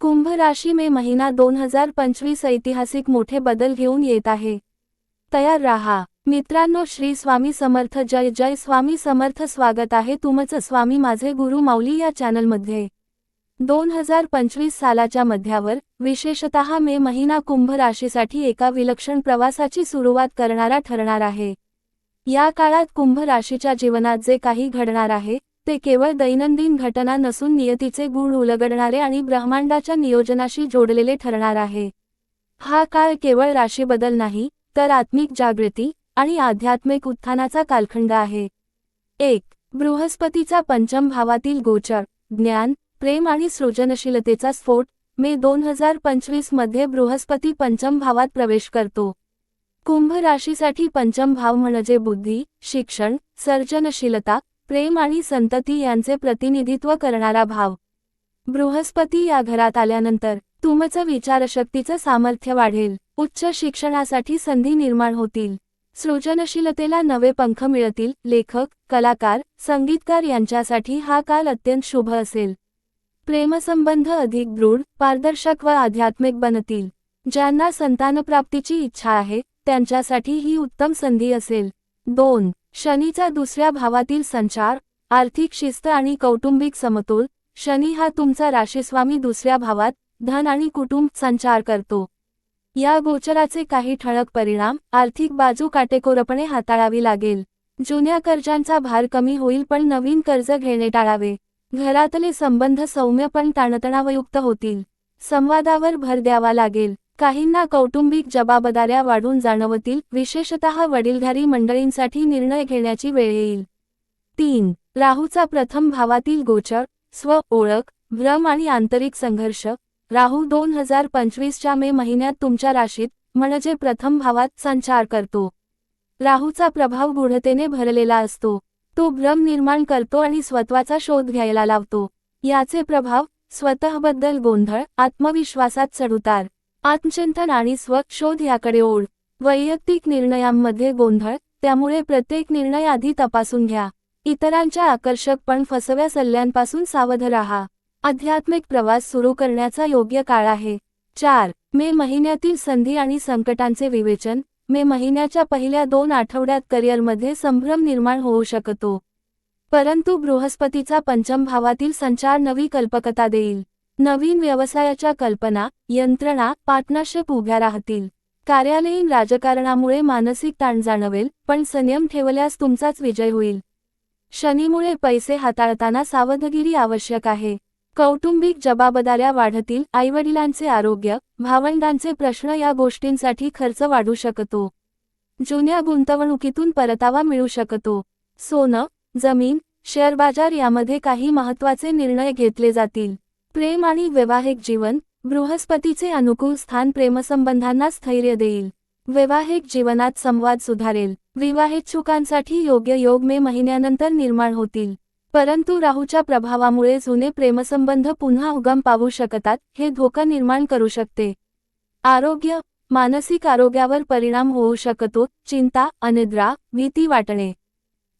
कुंभ राशी मे महिना दोन हजार पंचवीस ऐतिहासिक मोठे बदल घेऊन येत आहे. तयार राहा. मित्रांनो श्री स्वामी समर्थ. जय जय स्वामी समर्थ. स्वागत आहे तुमचं. स्वामी माझे गुरु माऊली या चॅनलमध्ये. दोन हजार पंचवीस सालाच्या मध्यावर विशेषतः मे महिना कुंभ राशीसाठी एका विलक्षण प्रवासाची सुरुवात करणारा ठरणार आहे. या काळात कुंभ राशीच्या जीवनात जे काही घडणार आहे ते केवळ दैनंदिन घटना नसून नियतीचे गुण उलगडणारे आणि ब्रह्मांडाच्या नियोजनाशी जोडलेले ठरणार आहे. हा काळ केवळ राशीबदल नाही तर आत्मिक जागृती आणि आध्यात्मिक उत्थानाचा कालखंड आहे. एक बृहस्पतीचा पंचम भावातील गोचर ज्ञान प्रेम आणि सृजनशीलतेचा स्फोट मे दोन हजार पंचवीसमध्ये बृहस्पती पंचम भावात प्रवेश करतो. कुंभ राशीसाठी पंचम भाव म्हणजे बुद्धी शिक्षण सर्जनशीलता प्रेम आणि संतती यांचे प्रतिनिधित्व करणारा भाव. बृहस्पती या घरात आल्यानंतर तुमचं विचारशक्तीचं सामर्थ्य वाढेल. उच्च शिक्षणासाठी संधी निर्माण होतील. सृजनशीलतेला नवे पंख मिळतील. लेखक कलाकार संगीतकार यांच्यासाठी हा काल अत्यंत शुभ असेल. प्रेमसंबंध अधिक दृढ पारदर्शक व आध्यात्मिक बनतील. ज्यांना संतानप्राप्तीची इच्छा आहे त्यांच्यासाठी ही उत्तम संधी असेल. दोन शनीचा दुसऱ्या भावातील संचार आर्थिक शिस्त आणि कौटुंबिक समतोल. शनी हा तुमचा राशीस्वामी दुसऱ्या भावात धन आणि कुटुंब संचार करतो. या गोचराचे काही ठळक परिणाम आर्थिक बाजू काटेकोरपणे हाताळावी लागेल. जुन्या कर्जांचा भार कमी होईल पण नवीन कर्ज घेणे टाळावे. घरातले संबंध सौम्य पण ताणतणावयुक्त होतील. संवादावर भर द्यावा लागेल. काहींना कौटुंबिक जबाबदाऱ्या वाढून जाणवतील विशेषतः वडीलधारी मंडळींसाठी निर्णय घेण्याची वेळ येईल. तीन राहूचा प्रथम भावातील गोचर स्व ओळख भ्रम आणि आंतरिक संघर्ष. राहू दोन हजार पंचवीसच्या मे महिन्यात तुमच्या राशीत म्हणजे प्रथम भावात संचार करतो. राहूचा प्रभाव गूढतेने भरलेला असतो. तो भ्रम निर्माण करतो आणि स्वत्वाचा शोध घ्यायला लावतो. याचे प्रभाव स्वतःबद्दल गोंधळ आत्मविश्वासात चढउतार. आत्मचिंतन आणि स्व शोध याकडे ओढ. वैयक्तिक निर्णयांमध्ये गोंधळ त्यामुळे प्रत्येक निर्णय आधी तपासून घ्या. इतरांच्या आकर्षक पण फसव्या सल्ल्यांपासून सावध राहा. आध्यात्मिक प्रवास सुरू करण्याचा योग्य काळ आहे. चार मे महिन्यातील संधी आणि संकटांचे विवेचन. मे महिन्याच्या पहिल्या दोन आठवड्यात करिअरमध्ये संभ्रम निर्माण होऊ शकतो. परंतु बृहस्पतीचा पंचम भावातील संचार नवी कल्पकता देईल. नवीन व्यवसायाच्या कल्पना यंत्रणा पार्टनरशिप उभ्या राहतील. कार्यालयीन राजकारणामुळे मानसिक ताण जाणवेल पण संयम ठेवल्यास तुमचाच विजय होईल. शनीमुळे पैसे हाताळताना सावधगिरी आवश्यक आहे. कौटुंबिक जबाबदाऱ्या वाढतील आईवडिलांचे आरोग्य भावंडांचे प्रश्न या गोष्टींसाठी खर्च वाढू शकतो. जुन्या गुंतवणुकीतून परतावा मिळू शकतो. सोनं जमीन शेअर बाजार यामध्ये काही महत्त्वाचे निर्णय घेतले जातील. प्रेम आणि वैवाहिक जीवन बृहस्पतीचे अनुकूल स्थान प्रेमसंबंधांना स्थैर्य देईल. वैवाहिक जीवनात संवाद सुधारेल. विवाहेच्छुकांसाठी योग्य योग मे महिन्यानंतर निर्माण होतील. परंतु राहूच्या प्रभावामुळे जुने प्रेमसंबंध पुन्हा उगम पावू शकतात हे धोका निर्माण करू शकते. आरोग्य मानसिक आरोग्यावर परिणाम होऊ शकतो चिंता अनिद्रा भीती वाटणे.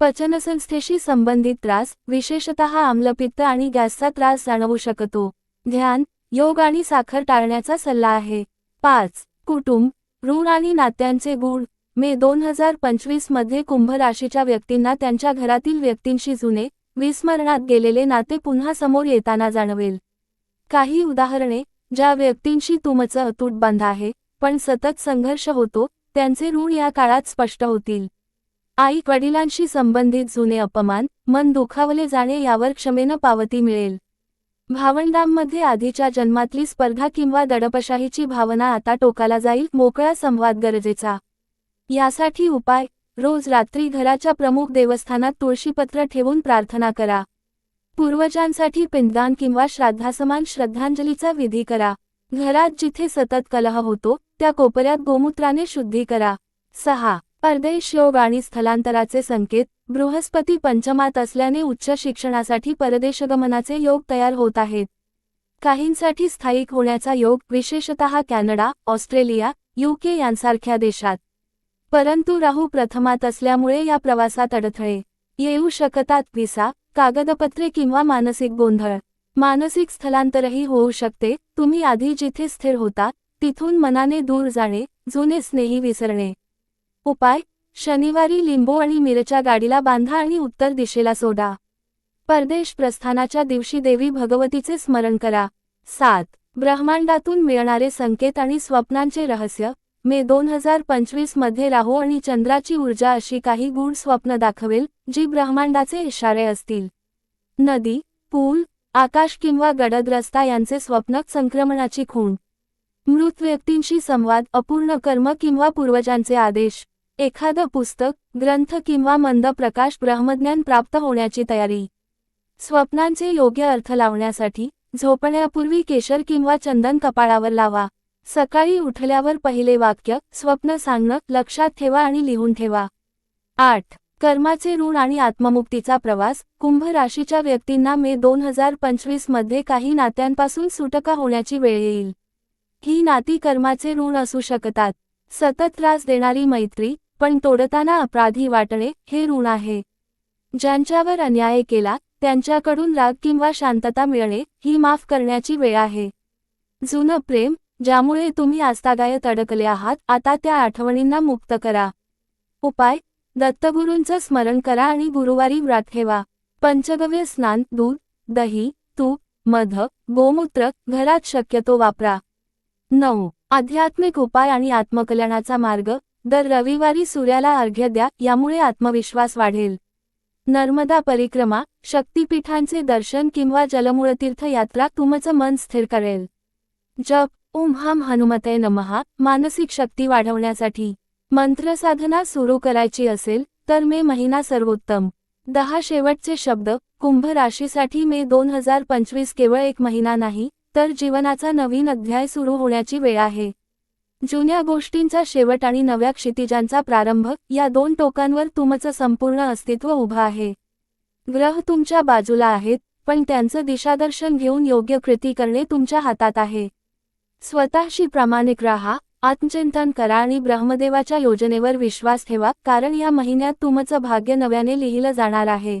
पचनसंस्थेशी संबंधित त्रास विशेषतः आम्लपित्त आणि गॅसचा त्रास जाणवू शकतो. ध्यान योग आणि साखर टाळण्याचा सल्ला आहे. पाच कुटुंब ऋण आणि नात्यांचे गुण. मे दोन हजार पंचवीसमध्ये कुंभ राशीच्या व्यक्तींना त्यांच्या घरातील व्यक्तींशी जुने विस्मरणात गेलेले नाते पुन्हा समोर येताना जाणवेल. काही उदाहरणे ज्या व्यक्तींशी तुमचं अतूट बंध आहे पण सतत संघर्ष होतो त्यांचे ऋण या काळात स्पष्ट होतील. आई वडिलांशी संबंधित जुने अपमान मन दुखावले जाणे यावर क्षमेनं पावती मिळेल. भावंडांमध्ये आधीच्या जन्मातली स्पर्धा किंवा दडपशाहीची भावना आता टोकाला जाईल मोकळा संवाद गरजेचा. यासाठी उपाय रोज रात्री घराच्या प्रमुख देवस्थानात तुळशीपत्र ठेवून प्रार्थना करा. पूर्वजांसाठी पिंडदान किंवा श्राद्धासमान श्रद्धांजलीचा विधी करा. घरात जिथे सतत कलह होतो त्या कोपऱ्यात गोमूत्राने शुद्धी करा. सहा परदेश योग आणि स्थलांतराचे संकेत बृहस्पती पंचमात असल्याने उच्च शिक्षणासाठी परदेशगमनाचे योग तयार होत आहेत. काहींसाठी स्थायिक होण्याचा योग विशेषतः कॅनडा ऑस्ट्रेलिया यूके यांसारख्या देशात. परंतु राहू प्रथमात असल्यामुळे या प्रवासात अडथळे. येऊ शकतात व्हिसा कागदपत्रे किंवा मानसिक गोंधळ. मानसिक स्थलांतरही होऊ शकते. तुम्ही आधी जिथे स्थिर होता तिथून मनाने दूर जाणे जुने स्नेही विसरणे. उपाय शनिवारी लिंबू आणि मिरच्या गाडीला बांधा आणि उत्तर दिशेला सोडा. परदेश प्रस्थानाच्या दिवशी देवी भगवतीचे स्मरण करा. सात ब्रह्मांडातून मिळणारे संकेत आणि स्वप्नांचे रहस्य. मे दोन हजार पंचवीसमध्ये राहू आणि चंद्राची ऊर्जा अशी काही गूढ स्वप्न दाखवेल जी ब्रह्मांडाचे इशारे असतील. नदी पूल आकाश किंवा गडद रस्ता यांचे स्वप्न संक्रमणाची खूण. मृत व्यक्तींशी संवाद अपूर्ण कर्म किंवा पूर्वजांचे आदेश. एखादं पुस्तक ग्रंथ किंवा मंद प्रकाश ब्रह्मज्ञान प्राप्त होण्याची तयारी. स्वप्नांचे योग्य अर्थ लावण्यासाठी झोपण्यापूर्वी केशर किंवा चंदन कपाळावर लावा. सकाळी उठल्यावर पहिले वाक्य स्वप्न सांगणं लक्षात ठेवा आणि लिहून ठेवा. आठ. कर्माचे ऋण आणि आत्ममुक्तीचा प्रवास. कुंभ राशीच्या व्यक्तींना मे दोन हजार पंचवीसमध्ये काही नात्यांपासून सुटका होण्याची वेळ येईल. ही नाती कर्माचे ऋण असू शकतात. सतत त्रास देणारी मैत्री पण तोडताना अपराधी वाटणे हे ऋण आहे. ज्यांच्यावर अन्याय केला त्यांच्याकडून राग किंवा शांतता मिळणे ही माफ करण्याची वेळ आहे. जुनं प्रेम ज्यामुळे तुम्ही आस्तागायत अडकले आहात आता त्या आठवणींना मुक्त करा. उपाय दत्तगुरूंचं स्मरण करा आणि गुरुवारी व्रत ठेवा. पंचगव्य स्नान दूध दही तूप मध गोमूत्र घरात शक्यतो वापरा. नऊ. आध्यात्मिक उपाय आणि आत्मकल्याणाचा मार्ग. दर रविवारी सूर्याला अर्घ्य द्या यामुळे आत्मविश्वास वाढेल. नर्मदा परिक्रमा. शक्तिपीठांचे दर्शन किंवा जलमूळतीर्थ यात्रा तुमचं मन स्थिर करेल. जप. ओम हम हनुमते नमहा मानसिक शक्ती वाढवण्यासाठी. मंत्रसाधना सुरू करायची असेल तर मे महिना सर्वोत्तम. दहा शेवटचे शब्द. कुंभ राशीसाठी मे दोन हजार पंचवीस केवळ एक महिना नाही तर जीवनाचा नवीन अध्याय सुरू होण्याची वेळ आहे. जुन्या गोष्टींचा शेवट आणि नव्या क्षितिजांचा प्रारंभ या दोन टोकांवर तुमचं संपूर्ण अस्तित्व उभं आहे. ग्रह तुमच्या बाजूला आहेत पण त्यांचं दिशादर्शन घेऊन योग्य कृती करणे तुमच्या हातात आहे. स्वतःशी प्रामाणिक राहा आत्मचिंतन करा आणि ब्रह्मदेवाच्या योजनेवर विश्वास ठेवा कारण या महिन्यात तुमचं भाग्य नव्याने लिहिलं जाणार आहे.